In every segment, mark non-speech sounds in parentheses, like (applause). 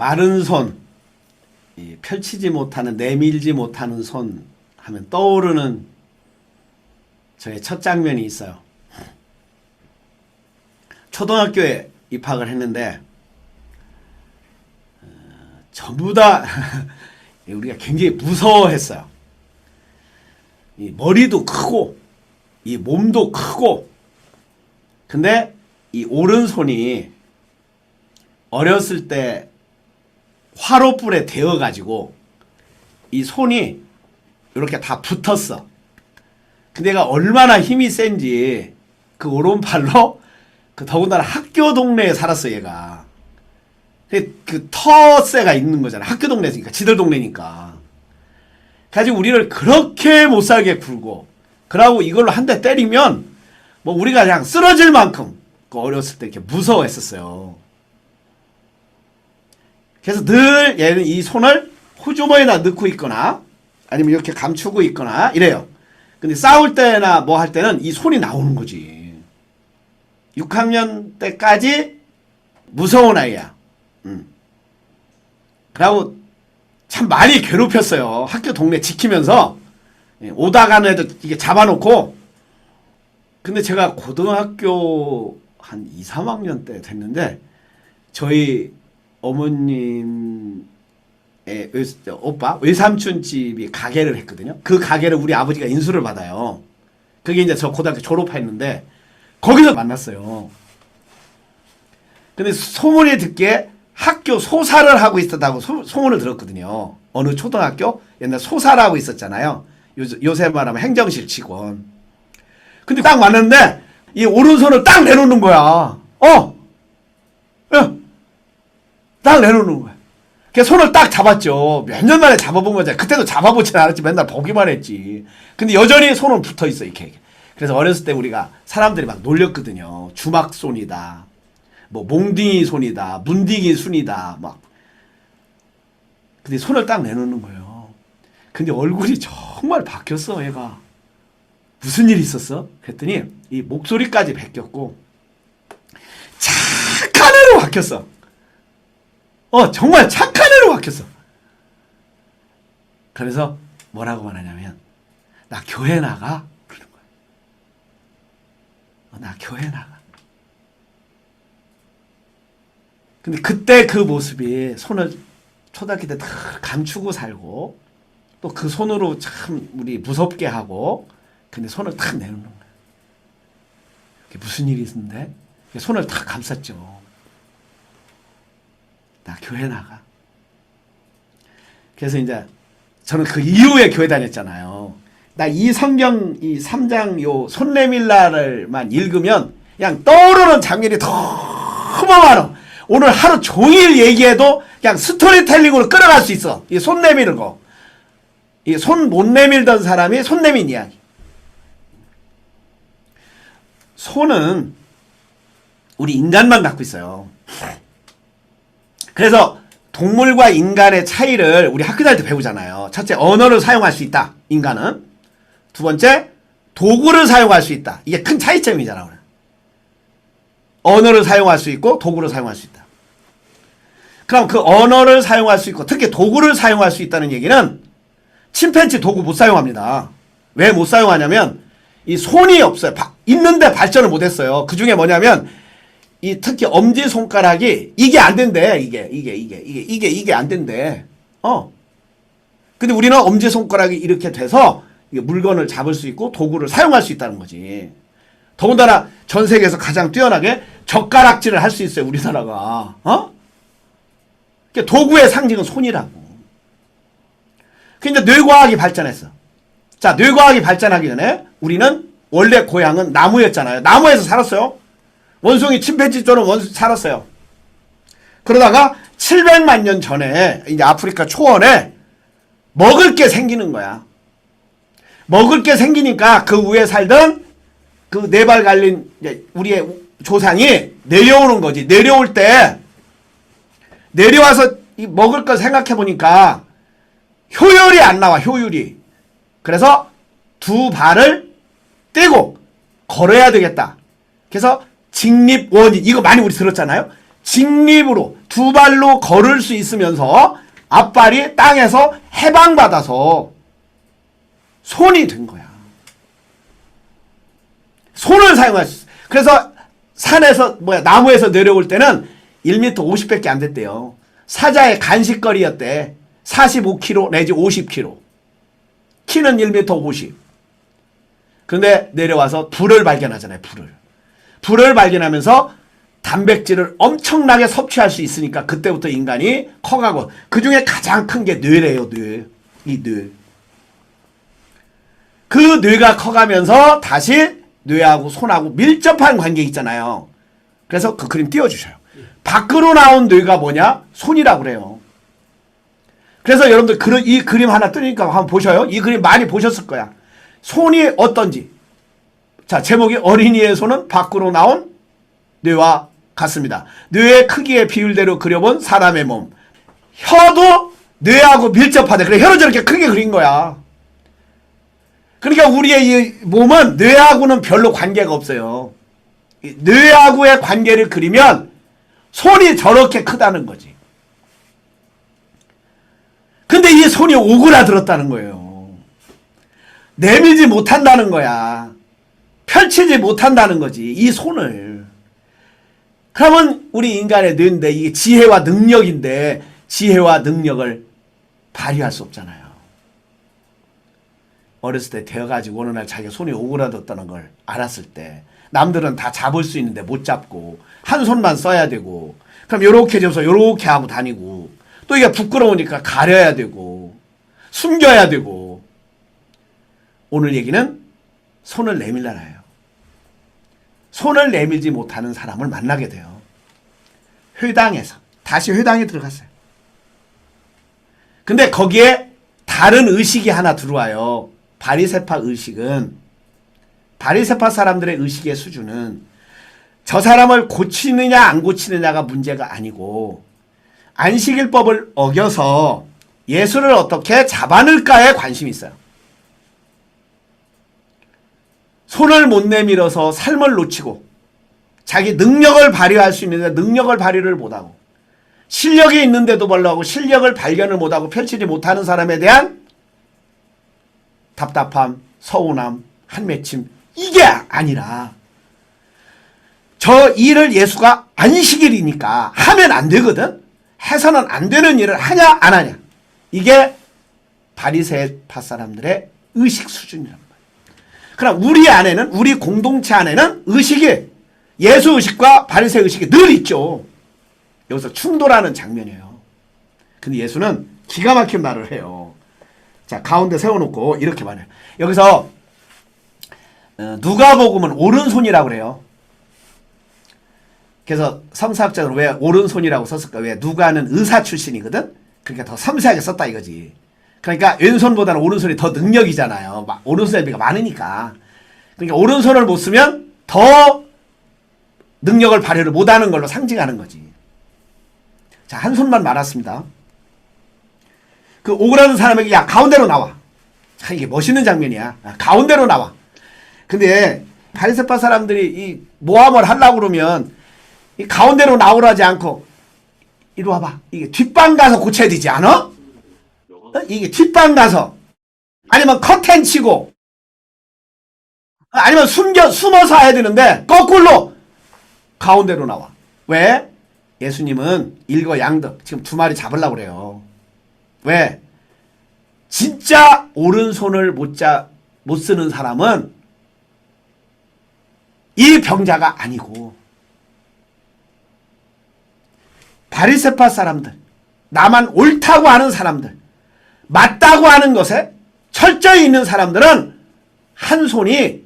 이 마른 손, 이 펼치지 못하는 내밀지 못하는 손 하면 떠오르는 저의 첫 장면이 있어요. 초등학교에 입학을 했는데 어, 전부 다 (laughs) 우리가 굉장히 무서워했어요. 이 머리도 크고 이 몸도 크고 근데 이 오른손이 어렸을 때 화로불에 데워 가지고 이 손이 이렇게 다 붙었어. 근데 얘가 얼마나 힘이 센지 그 오른팔로 그 더군다나 학교 동네에 살았어 얘가. 그, 그 터세가 있는 거잖아. 학교 동네니까 지들 동네니까. 가지고 우리를 그렇게 못 살게 굴고 그러고 이걸로 한 대 때리면 뭐 우리가 그냥 쓰러질 만큼 그 어렸을 때 이렇게 무서워했었어요. 그래서 늘 얘는 이 손을 호주머니에다 넣고 있거나 아니면 이렇게 감추고 있거나 이래요. 근데 싸울 때나 뭐 할 때는 이 손이 나오는 거지. 6학년 때까지 무서운 아이야. 음. 그리고 참 많이 괴롭혔어요. 학교 동네 지키면서 예, 오다 가는 애들 이게 잡아놓고 근데 제가 고등학교 한 2, 3학년 때 됐는데 저희 어머님의 외, 오빠 외삼촌 집이 가게를 했거든요. 그 가게를 우리 아버지가 인수를 받아요. 그게 이제 저 고등학교 졸업했는데 거기서 만났어요. 근데 소문이 듣기에 학교 소사를 하고 있었다고 소, 소문을 들었거든요. 어느 초등학교 옛날 소사를 하고 있었잖아요. 요, 요새 말하면 행정실 직원. 근데 딱 왔는데 이 오른손을 딱 내놓는 거야. 어, 야, 딱 내놓는 거야. 그 손을 딱 잡았죠. 몇 년 만에 잡아본 거잖아. 그때도 잡아보진 않았지. 맨날 보기만 했지. 근데 여전히 손은 붙어 있어 이렇게. 그래서 어렸을 때 우리가 사람들이 막 놀렸거든요. 주막 손이다. 뭐 몽둥이 손이다. 문디기 순이다. 막. 근데 손을 딱 내놓는 거예요. 근데 얼굴이 정말 바뀌었어, 얘가. 무슨 일이 있었어? 그랬더니 이 목소리까지 바뀌었고 착한 애로 바뀌었어. 어, 정말 착한 애로 바뀌었어. 그래서 뭐라고 말하냐면 나 교회 나가 그러는 거야. 어, 나 교회 나가. 근데 그때 그 모습이 손을 초등학교 때 다 감추고 살고 또 그 손으로 참 우리 무섭게 하고 근데 손을 탁 내놓는 거야. 그게 무슨 일이 있는데 손을 탁 감쌌죠. 나 교회 나가. 그래서 이제 저는 그 이후에 교회 다녔잖아요. 나 이 성경 이 3장 요 손내밀라를만 읽으면 그냥 떠오르는 장면이 너무 많아. 오늘 하루 종일 얘기해도 그냥 스토리텔링으로 끌어갈 수 있어. 이 손 내미는 거. 이 손 못 내밀던 사람이 손 내민 이야기. 손은 우리 인간만 갖고 있어요. 그래서 동물과 인간의 차이를 우리 학교 다닐 때 배우잖아요. 첫째, 언어를 사용할 수 있다. 인간은. 두 번째, 도구를 사용할 수 있다. 이게 큰 차이점이잖아. 오늘. 언어를 사용할 수 있고 도구를 사용할 수 있다. 그럼 그 언어를 사용할 수 있고 특히 도구를 사용할 수 있다는 얘기는 침팬지 도구 못 사용합니다. 왜 못 사용하냐면 이 손이 없어요. 바- 있는데 발전을 못 했어요. 그 중에 뭐냐면 이 특히 엄지 손가락이 이게 안 된대. 이게 이게 이게 이게 이게 이게 안 된대. 어. 근데 우리는 엄지 손가락이 이렇게 돼서 물건을 잡을 수 있고 도구를 사용할 수 있다는 거지. 더군다나 전 세계에서 가장 뛰어나게 젓가락질을 할 수 있어요. 우리나라가. 어? 그러니까 도구의 상징은 손이라고. 그러니까 뇌과학이 발전했어. 자, 뇌과학이 발전하기 전에 우리는 원래 고향은 나무였잖아요. 나무에서 살았어요. 원숭이 침팬지처럼 원숭이 살았어요. 그러다가 700만 년 전에 이제 아프리카 초원에 먹을 게 생기는 거야. 먹을 게 생기니까 그 위에 살던 그 네 발 갈린 우리의 조상이 내려오는 거지. 내려올 때 내려와서 이 먹을 걸 생각해 보니까 효율이 안 나와. 효율이. 그래서 두 발을 떼고 걸어야 되겠다. 그래서 직립원인 이거 많이 우리 들었잖아요. 직립으로 두 발로 걸을 수 있으면서 앞발이 땅에서 해방받아서 손이 된 거야. 손을 사용할 수 있어. 그래서 산에서 뭐야 나무에서 내려올 때는 1m 50밖에 안 됐대요. 사자의 간식거리였대. 45kg 내지 50kg. 키는 1m 50. 근데 내려와서 불을 발견하잖아요. 불을. 불을 발견하면서 단백질을 엄청나게 섭취할 수 있으니까 그때부터 인간이 커가고 그 중에 가장 큰 게 뇌래요. 뇌. 이 뇌. 그 뇌가 커가면서 다시 뇌하고 손하고 밀접한 관계 있잖아요. 그래서 그 그림 띄워주셔요. 밖으로 나온 뇌가 뭐냐? 손이라고 그래요. 그래서 여러분들 그, 이 그림 하나 뜨니까 한번 보셔요. 이 그림 많이 보셨을 거야. 손이 어떤지. 자, 제목이 어린이의 손은 밖으로 나온 뇌와 같습니다. 뇌의 크기의 비율대로 그려본 사람의 몸. 혀도 뇌하고 밀접하대. 그래, 혀를 저렇게 크게 그린 거야. 그러니까 우리의 이 몸은 뇌하고는 별로 관계가 없어요. 이 뇌하고의 관계를 그리면 손이 저렇게 크다는 거지. 근데 이 손이 오그라들었다는 거예요. 내밀지 못한다는 거야. 펼치지 못한다는 거지. 이 손을. 그러면 우리 인간의 뇌인데 이게 지혜와 능력인데 지혜와 능력을 발휘할 수 없잖아요. 어렸을 때 되어가지고 어느 날 자기가 손이 오그라졌다는 걸 알았을 때 남들은 다 잡을 수 있는데 못 잡고 한 손만 써야 되고 그럼 요렇게 접서 요렇게 하고 다니고 또 이게 부끄러우니까 가려야 되고 숨겨야 되고 오늘 얘기는 손을 내밀라나요. 손을 내밀지 못하는 사람을 만나게 돼요. 회당에서 다시 회당에 들어갔어요. 근데 거기에 다른 의식이 하나 들어와요. 바리세파 의식은 바리세파 사람들의 의식의 수준은 저 사람을 고치느냐 안 고치느냐가 문제가 아니고 안식일법을 어겨서 예수를 어떻게 잡아낼까에 관심이 있어요. 손을 못 내밀어서 삶을 놓치고 자기 능력을 발휘할 수 있는데 능력을 발휘를 못하고 실력이 있는데도 불구하고 실력을 발견을 못하고 펼치지 못하는 사람에 대한 답답함, 서운함, 한맺힘 이게 아니라 저 일을 예수가 안식일이니까 하면 안 되거든. 해서는 안 되는 일을 하냐 안 하냐. 이게 바리새파 사람들의 의식 수준이란 말이 야. 그럼 우리 안에는 우리 공동체 안에는 의식이 예수 의식과 바리새 의식이 늘 있죠. 여기서 충돌하는 장면이에요. 근데 예수는 기가 막힌 말을 해요. 자 가운데 세워놓고 이렇게 말해요. 여기서 어, 누가복음은 오른손이라고 그래요. 그래서 성사학자는 왜 오른손이라고 썼을까? 왜 누가는 의사 출신이거든. 그러니까 더 섬세하게 썼다 이거지. 그러니까 왼손보다는 오른손이 더 능력이잖아요. 막 오른손 애비가 많으니까. 그러니까 오른손을 못 쓰면 더 능력을 발휘를 못하는 걸로 상징하는 거지. 자, 한 손만 말았습니다. 그 오그라든 사람에게 야 가운데로 나와. 참 이게 멋있는 장면이야. 아, 가운데로 나와. 근데 바리새파 사람들이 이 모함을 하려고 그러면 이 가운데로 나오라지 않고 이리 와봐. 이게 뒷방 가서 고쳐야 되지 않아? 어? 이게 뒷방 가서 아니면 커튼 치고 아니면 숨겨 숨어서 해야 되는데 거꾸로 가운데로 나와. 왜? 예수님은 일거양득 지금 두 마리 잡으려고 그래요. 왜? 진짜 오른손을 못, 자, 못 쓰는 사람은 이 병자가 아니고 바리세파 사람들, 나만 옳다고 하는 사람들, 맞다고 하는 것에 철저히 있는 사람들은 한 손이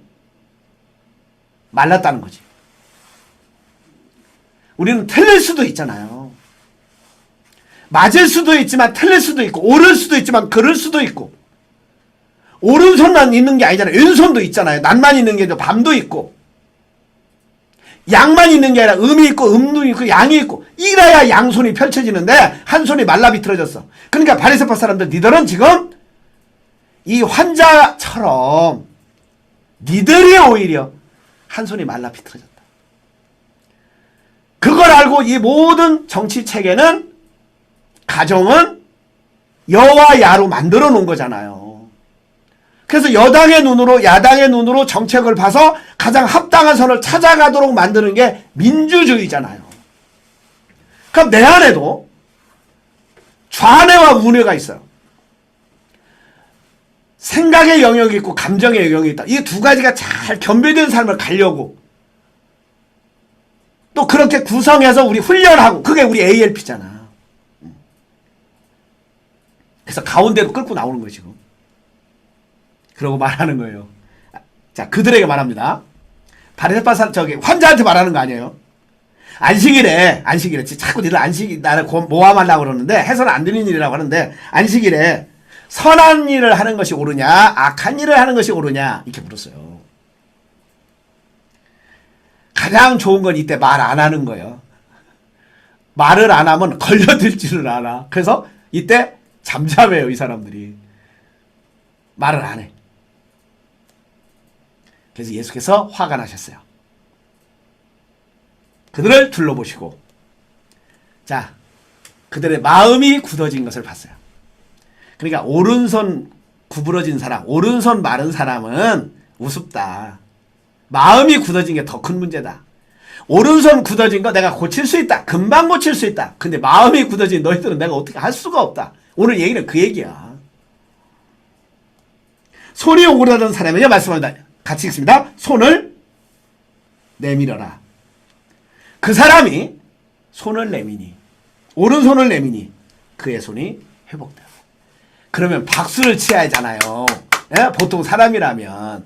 말랐다는 거지. 우리는 틀릴 수도 있잖아요. 맞을 수도 있지만 틀릴 수도 있고 옳을 수도 있지만 그럴 수도 있고 오른손만 있는 게 아니잖아요. 왼손도 있잖아요. 난만 있는 게 아니라 밤도 있고 양만 있는 게 아니라 음이 있고 음도 있고 양이 있고 이래야 양손이 펼쳐지는데 한 손이 말라 비틀어졌어. 그러니까 바리새파 사람들 니들은 지금 이 환자처럼 니들이 오히려 한 손이 말라 비틀어졌다. 그거 걸 알고 이 모든 정치 체계는 가정은 여와 야로 만들어 놓은 거잖아요. 그래서 여당의 눈으로 야당의 눈으로 정책을 봐서 가장 합당한 선을 찾아가도록 만드는 게 민주주의잖아요. 그럼 내 안에도 좌뇌와 우뇌가 있어요. 생각의 영역이 있고 감정의 영역이 있다. 이 두 가지가 잘 겸비된 삶을 가려고 또 그렇게 구성해서 우리 훈련하고 그게 우리 ALP잖아. 그래서 가운데로 끌고 나오는 거예요 지금. 그러고 말하는 거예요. 자 그들에게 말합니다. 바리새파 저기 환자한테 말하는 거 아니에요? 안식일에 안식일에 자꾸 니들 안식이 나를 고- 모함하려고 그러는데 해서는 안 되는 일이라고 하는데 안식일에 선한 일을 하는 것이 옳으냐 악한 일을 하는 것이 옳으냐 이렇게 물었어요. 가장 좋은 건 이때 말 안 하는 거예요. 말을 안 하면 걸려들지를 않아. 그래서 이때 잠잠해요 이 사람들이. 말을 안 해. 그래서 예수께서 화가 나셨어요. 그들을 둘러보시고 자 그들의 마음이 굳어진 것을 봤어요. 그러니까 오른손 구부러진 사람, 오른손 마른 사람은 우습다. 마음이 굳어진 게 더 큰 문제다. 오른손 굳어진 거 내가 고칠 수 있다. 금방 고칠 수 있다. 근데 마음이 굳어진 너희들은 내가 어떻게 할 수가 없다. 오늘 얘기는 그 얘기야. 손이 오그라든 사람에게 말씀합니다. 같이 읽습니다. 손을 내밀어라. 그 사람이 손을 내미니 오른손을 내미니 그의 손이 회복되라. 그러면 박수를 치어야 하잖아요. 예? 보통 사람이라면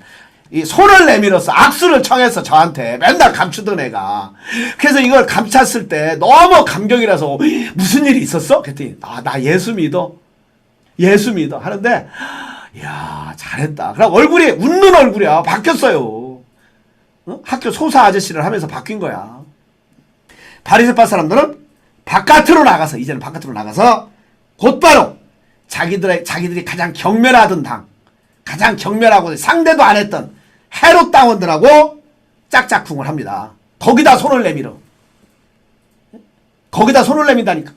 이 손을 내밀어서 악수를 청했어 저한테 맨날 감추던 애가 그래서 이걸 감찼을 때 너무 감격이라서 무슨 일이 있었어? 그랬더니 아 나 예수 믿어 예수 믿어 하는데 야 잘했다 그럼 얼굴이 웃는 얼굴이야 바뀌었어요 어? 학교 소사 아저씨를 하면서 바뀐 거야 바리새파 사람들은 바깥으로 나가서 이제는 바깥으로 나가서 곧바로 자기들의 자기들이 가장 경멸하던 당, 가장 경멸하고 상대도 안 했던 헤롯 당원들하고 짝짝꿍을 합니다. 거기다 손을 내밀어. 거기다 손을 내민다니까.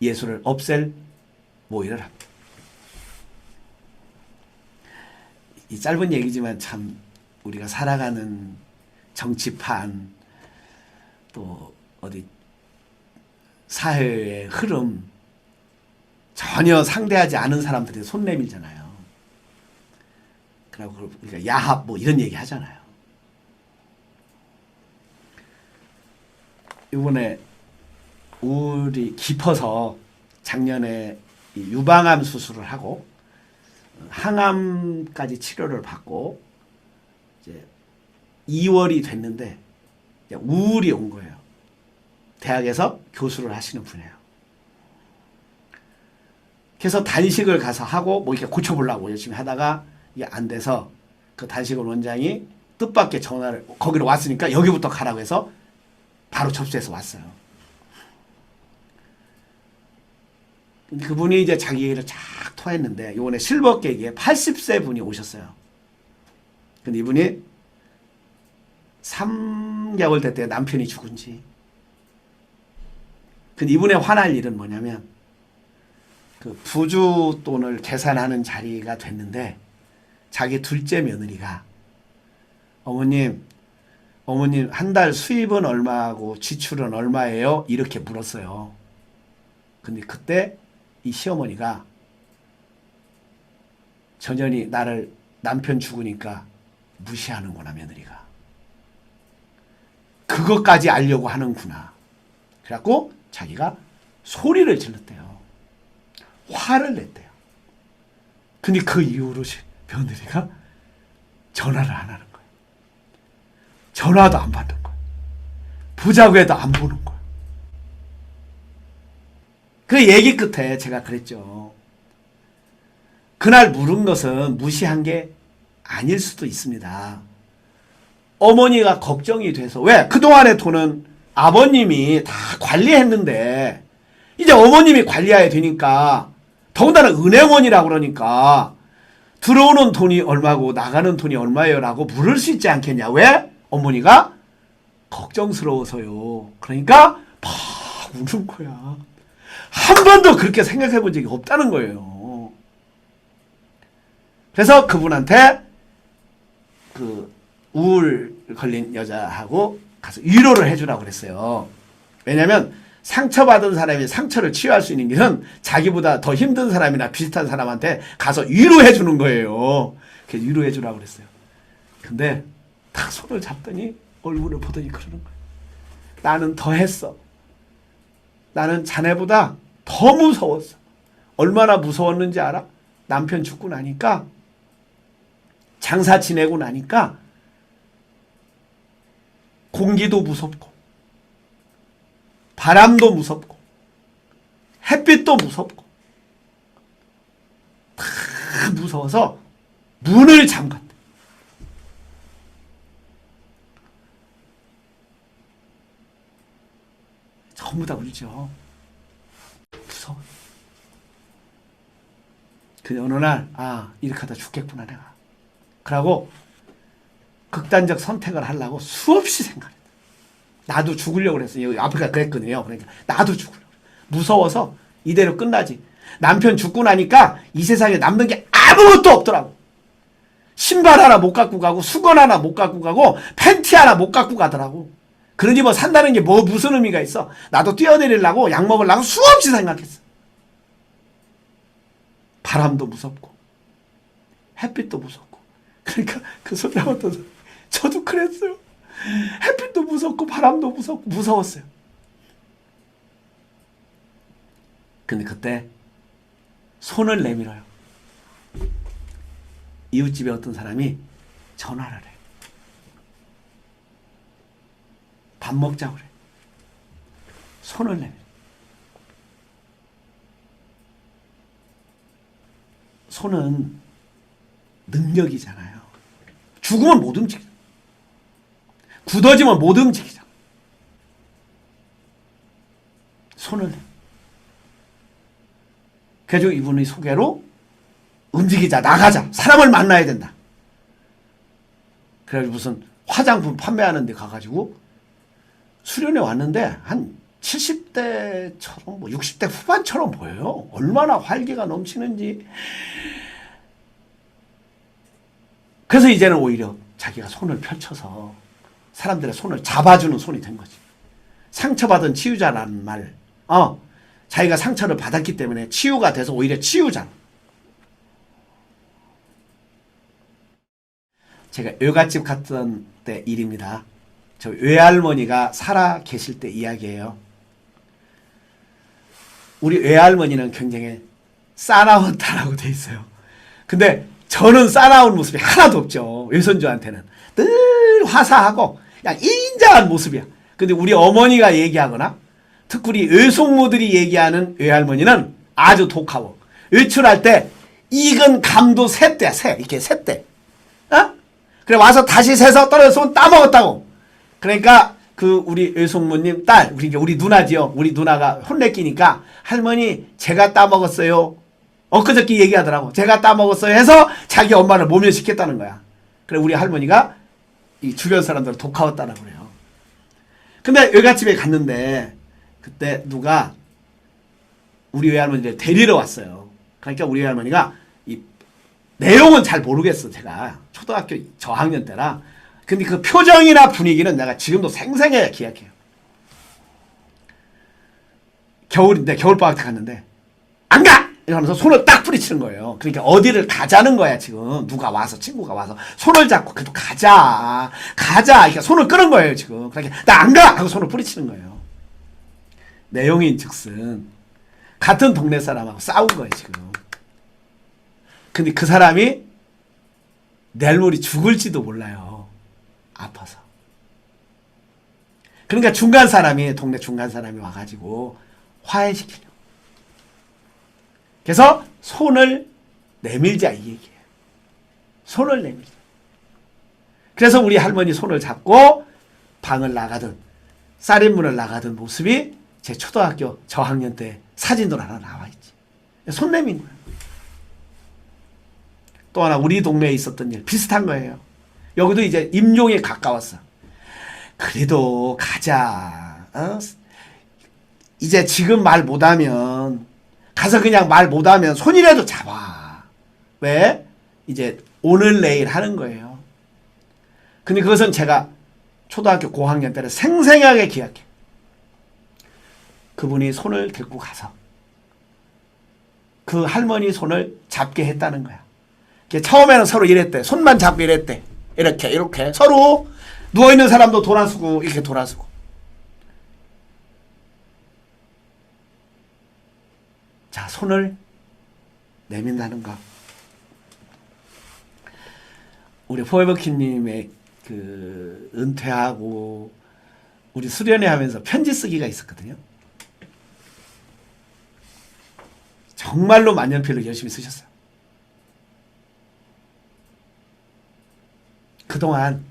예수를 없앨 모의를 합니다. 이 짧은 얘기지만 참 우리가 살아가는 정치판 또 어디 사회의 흐름 전혀 상대하지 않은 사람들이 손 내밀잖아요. 그리고 우리가 야합 뭐 이런 얘기 하잖아요. 이번에 우울이 깊어서 작년에 이 유방암 수술을 하고 항암까지 치료를 받고 이제 2월이 됐는데 우울이 온 거예요. 대학에서 교수를 하시는 분이에요. 그래서 단식을 가서 하고 뭐 이렇게 고쳐보려고 열심히 하다가 이게 안 돼서 그 단식을 원장이 뜻밖의 전화를 거기로 왔으니까 여기부터 가라고 해서 바로 접수해서 왔어요. 그분이 이제 자기 얘기를 쫙 토했는데 이번에 실버 계기에 80세 분이 오셨어요. 근데 이분이 3개월 됐대요. 남편이 죽은 지. 근데 이분의 화날 일은 뭐냐면 그 부주 돈을 계산하는 자리가 됐는데 자기 둘째 며느리가 어머님 어머님 한 달 수입은 얼마고 지출은 얼마예요? 이렇게 물었어요. 근데 그때 이 시어머니가 전현이 나를 남편 죽으니까 무시하는구나 며느리가 그것까지 알려고 하는구나. 그래갖고 자기가 소리를 질렀대요. 화를 냈대요. 근데 그 이후로 시- 며느리가 전화를 안 하는 거예요. 전화도 안 받는 거예요. 해도 안 보는 거예요. 그 얘기 끝에 제가 그랬죠. 그날 물은 것은 무시한 게 아닐 수도 있습니다. 어머니가 걱정이 돼서 왜 그동안의 돈은 아버님이 다 관리했는데 이제 어머님이 관리해야 되니까 더군다나 은행원이라고 그러니까 들어오는 돈이 얼마고 나가는 돈이 얼마예요 라고 물을 수 있지 않겠냐 왜 어머니가 걱정스러워서요. 그러니까 막 우는 거야. 한 번도 그렇게 생각해 본 적이 없다는 거예요. 그래서 그분한테 그 우울 걸린 여자하고 가서 위로를 해주라고 그랬어요. 왜냐면 상처받은 사람이 상처를 치유할 수 있는 길은 자기보다 더 힘든 사람이나 비슷한 사람한테 가서 위로해 주는 거예요. 그래서 위로해 주라고 그랬어요. 근데 딱 손을 잡더니 얼굴을 보더니 그러는 거예요. 나는 더 했어. 나는 자네보다 더 무서웠어. 얼마나 무서웠는지 알아? 남편 죽고 나니까 장사 지내고 나니까 공기도 무섭고 바람도 무섭고 햇빛도 무섭고 다 무서워서 문을 잠갔대. 전부 다 울죠. 무서워. 근데 어느 날, 아, 이렇게 하다 죽겠구나, 내가. 그러고 극단적 선택을 하려고 수없이 생각했다. 나도 죽으려고 그랬어요. 아프리카 그랬거든요. 그러니까 나도 죽으려고. 무서워서 이대로 끝나지. 남편 죽고 나니까 이 세상에 남는 게 아무것도 없더라고. 신발 하나 못 갖고 가고 수건 하나 못 갖고 가고 팬티 하나 못 갖고 가더라고. 그러니 뭐 산다는 게 뭐 무슨 의미가 있어? 나도 뛰어내리려고 약 먹으려고 수없이 생각했어. 바람도 무섭고 햇빛도 무섭고 그러니까 그 소리 나왔던 사람, 저도 그랬어요. 햇빛도 무섭고 바람도 무섭고 무서웠어요. 근데 그때 손을 내밀어요. 이웃집에 어떤 사람이 전화를 해. 밥 먹자고 그래. 손을 내밀어. 손은 능력이잖아요. 죽으면 못 움직여. 굳어지면 못 움직이잖아. 손을 내. 그래서 이분의 소개로 움직이자, 나가자, 사람을 만나야 된다. 그래서 무슨 화장품 판매하는 데 가가지고 수련회 왔는데 한 70대처럼 뭐 60대 후반처럼 보여요. 얼마나 활기가 넘치는지. 그래서 이제는 오히려 자기가 손을 펼쳐서 사람들의 손을 잡아주는 손이 된 거지. 상처받은 치유자라는 말, 어, 자기가 상처를 받았기 때문에 치유가 돼서 오히려 치유자. 제가 외갓집 갔던 때 일입니다. 저 외할머니가 살아 계실 때 이야기예요. 우리 외할머니는 굉장히 싸나웠다라고 돼 있어요. 근데 저는 싸나운 모습이 하나도 없죠. 외손주한테는. 늘 화사하고 그냥 인자한 모습이야. 근데 우리 어머니가 얘기하거나 특히 외숙모들이 얘기하는 외할머니는 아주 독하고 외출할 때 익은 감도 샜대, 새. 이렇게 샜대. 어? 그래 와서 다시 세서 떨어져서 따먹었다고. 그러니까 그 우리 외숙모님 딸, 우리 우리 누나지요. 우리 누나가 혼내끼니까 할머니 제가 따먹었어요. 엊그저께 얘기하더라고. 제가 따먹었어요. 해서 자기 엄마를 모면시켰다는 거야. 그래 우리 할머니가 이 주변 사람들을 독하웠다라고 그래요. 근데 외갓집에 갔는데 그때 누가 우리 외할머니를 데리러 왔어요. 그러니까 우리 외할머니가 이 내용은 잘 모르겠어 제가 초등학교 저학년 때라 근데 그 표정이나 분위기는 내가 지금도 생생하게 기억해요 겨울인데 겨울방학 때 갔는데 안 가! 이러면서 손을 딱 뿌리치는 거예요 그러니까 어디를 가자는 거야 지금 누가 와서 친구가 와서 손을 잡고 그래도 가자 가자 그러니까 손을 끄는 거예요 지금 그러니까 나 안 가! 하고 손을 뿌리치는 거예요 내용인 즉슨 같은 동네 사람하고 싸운 거예요 지금 근데 그 사람이 내일 모레 죽을지도 몰라요. 아파서. 그러니까 중간 사람이 동네 중간 사람이 와가지고 화해시키려고. 그래서 손을 내밀자 이 얘기예요. 손을 내밀자. 그래서 우리 할머니 손을 잡고 방을 나가든 쌀인문을 나가던 모습이 제 초등학교 저학년 때 사진도 하나 나와 있지. 손 내민 거야. 또 하나 우리 동네에 있었던 일 비슷한 거예요. 여기도 이제 임종에 가까웠어. 그래도 가자. 어? 이제 지금 말 못하면 가서 그냥 말 못하면 손이라도 잡아. 왜? 이제 오늘 내일 하는 거예요. 근데 그것은 제가 초등학교 고학년 때는 생생하게 기억해. 그분이 손을 들고 가서 그 할머니 손을 잡게 했다는 거야. 처음에는 서로 이랬대. 손만 잡고 이랬대. 이렇게 이렇게 서로 누워 있는 사람도 돌아서고 이렇게 돌아서고. 자 손을 내민다는 거. 우리 포에버키님의 그 은퇴하고 우리 수련회 하면서 편지 쓰기가 있었거든요. 정말로 만년필로 열심히 쓰셨어요. 그동안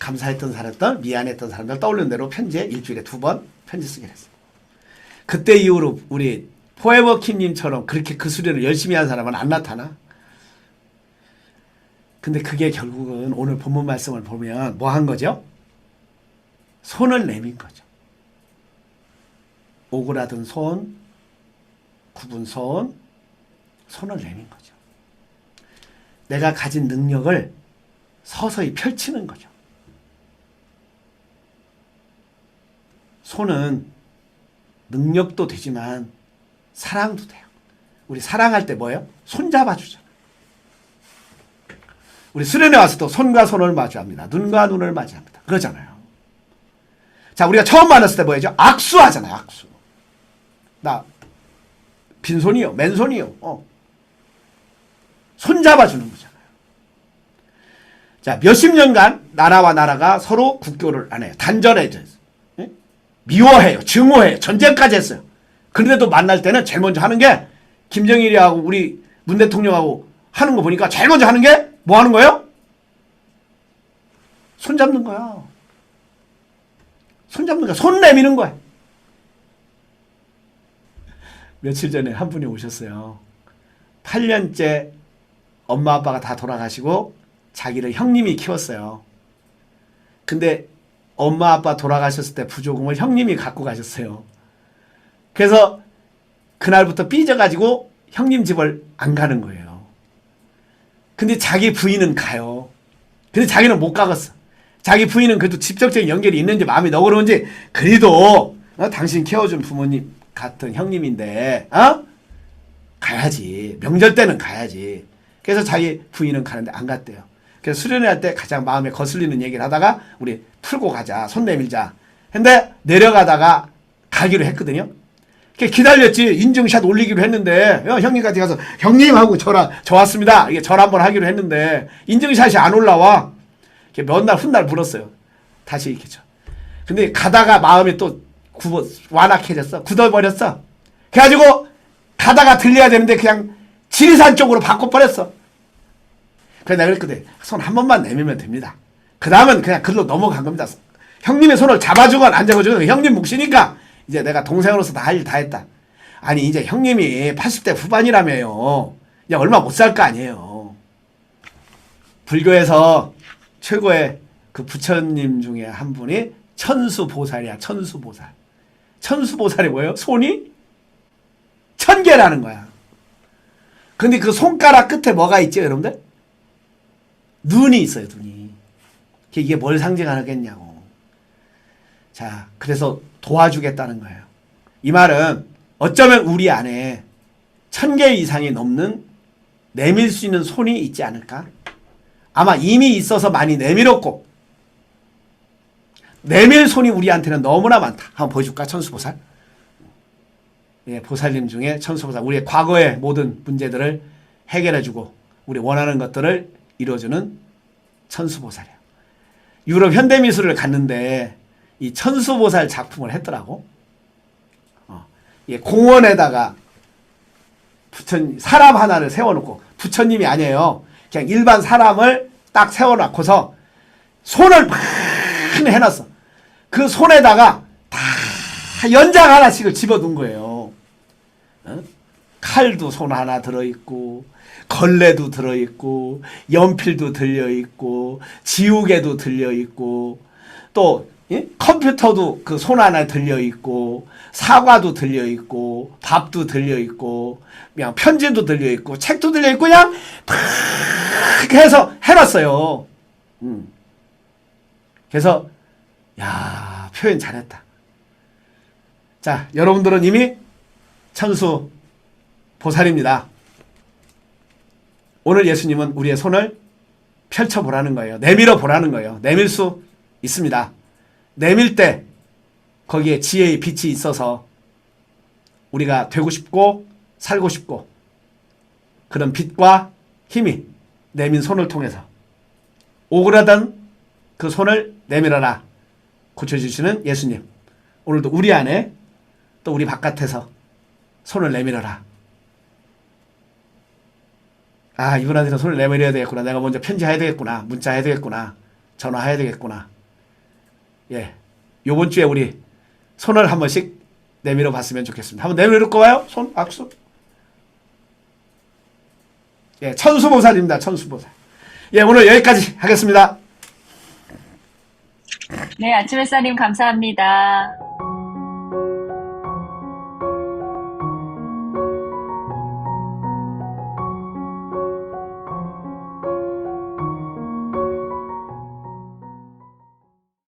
감사했던 사람들, 미안했던 사람들 떠올린 대로 편지에 일주일에 두 번 편지 쓰기로 했어요. 그때 이후로 우리 포에버킴님처럼 그렇게 그 수련을 열심히 한 사람은 안 나타나. 근데 그게 결국은 오늘 본문 말씀을 보면 뭐 한 거죠? 손을 내민 거죠. 오그라든 손, 굽은 손, 손을 내민 거죠. 내가 가진 능력을 서서히 펼치는 거죠. 손은 능력도 되지만 사랑도 돼요. 우리 사랑할 때 뭐예요? 손 잡아주잖아요. 우리 수련회 와서 또 손과 손을 마주합니다. 눈과 눈을 맞이합니다. 그러잖아요. 자, 우리가 처음 만났을 때 뭐였죠? 악수하잖아요, 악수. 나, 빈손이요, 맨손이요, 어. 손 잡아주는 거잖아요. 자, 몇십 년간 나라와 나라가 서로 국교를 안 해요. 단절해져 있어요. 예? 미워해요. 증오해요. 전쟁까지 했어요. 그런데도 만날 때는 제일 먼저 하는 게 김정일이하고 우리 문 대통령하고 하는 거 보니까 제일 먼저 하는 게 뭐 하는 거예요? 손 잡는 거야. 손 잡는 거야. 손 내미는 거야. 며칠 전에 한 분이 오셨어요. 8년째 엄마 아빠가 다 돌아가시고 자기를 형님이 키웠어요. 근데 엄마 아빠 돌아가셨을 때 부조금을 형님이 갖고 가셨어요. 그래서 그날부터 삐져가지고 형님 집을 안 가는 거예요. 근데 자기 부인은 가요. 근데 자기는 못 가겠어. 자기 부인은 그래도 직접적인 연결이 있는지 마음이 너그러운지 그래도 어? 당신 키워준 부모님 같은 형님인데 어? 가야지. 명절 때는 가야지. 그래서 자기 부인은 가는데 안 갔대요. 그래서 수련회 할 때 가장 마음에 거슬리는 얘기를 하다가 우리 풀고 가자. 손 내밀자. 근데 내려가다가 가기로 했거든요. 기다렸지. 인증샷 올리기로 했는데 어, 형님까지 가서 형님 하고 저라 저 왔습니다. 이게 절 한번 하기로 했는데 인증샷이 안 올라와. 몇 날 훗날 물었어요. 다시 이렇게 쳐. 근데 가다가 마음이 또 굽어 완악해졌어. 굳어버렸어. 그래가지고 가다가 들려야 되는데 그냥 지리산 쪽으로 바꿔버렸어. 그래서 내가 그랬거든. 손 한 번만 내밀면 됩니다. 그 다음은 그냥 글로 넘어간 겁니다. 형님의 손을 잡아주건 안 잡아주건 형님 몫이니까 이제 내가 동생으로서 다 할 일 다 했다. 아니 이제 형님이 80대 후반이라며요. 이제 얼마 못 살 거 아니에요. 불교에서 최고의 그 부처님 중에 한 분이 천수보살이야. 천수보살. 천수보살이 뭐예요? 손이 천 개라는 거야. 근데 그 손가락 끝에 뭐가 있죠, 여러분들? 눈이 있어요, 눈이. 이게 뭘 상징하겠냐고. 자, 그래서 도와주겠다는 거예요. 이 말은 어쩌면 우리 안에 천 개 이상이 넘는 내밀 수 있는 손이 있지 않을까? 아마 이미 있어서 많이 내밀었고, 내밀 손이 우리한테는 너무나 많다. 한번 보여줄까? 천수보살. 예, 보살님 중에 천수보살. 우리의 과거의 모든 문제들을 해결해주고, 우리 원하는 것들을 이루어주는 천수보살이야. 유럽 현대미술을 갔는데, 이 천수보살 작품을 했더라고. 어, 예, 공원에다가 부처님, 사람 하나를 세워놓고, 부처님이 아니에요. 그냥 일반 사람을 딱 세워놓고서 손을 막 해놨어. 그 손에다가 다 연장 하나씩을 집어둔 거예요. 어? 칼도 손 하나 들어있고, 걸레도 들어있고, 연필도 들려있고, 지우개도 들려있고, 또 예? 컴퓨터도 그손 안에 들려 있고 사과도 들려 있고 밥도 들려 있고 그냥 편지도 들려 있고 책도 들려 있고 그냥 탁 해서 해놨어요. 음. 그래서 야 표현 잘했다. 자 여러분들은 이미 천수 보살입니다. 오늘 예수님은 우리의 손을 펼쳐 보라는 거예요. 내밀어 보라는 거예요. 내밀 수 있습니다. 내밀 때 거기에 지혜의 빛이 있어서 우리가 되고 싶고 살고 싶고 그런 빛과 힘이 내민 손을 통해서 오그라든 그 손을 내밀어라 고쳐주시는 예수님. 오늘도 우리 안에 또 우리 바깥에서 손을 내밀어라. 아 이분한테는 손을 내밀어야 되겠구나. 내가 먼저 편지해야 되겠구나. 문자해야 되겠구나. 전화해야 되겠구나 예. 요번 주에 우리 손을 한 번씩 내밀어 봤으면 좋겠습니다. 한번 내밀어 봐요. 손 악수. 예 천수보살입니다. 천수보살. 예 오늘 여기까지 하겠습니다. 네, 아침 햇살님 감사합니다.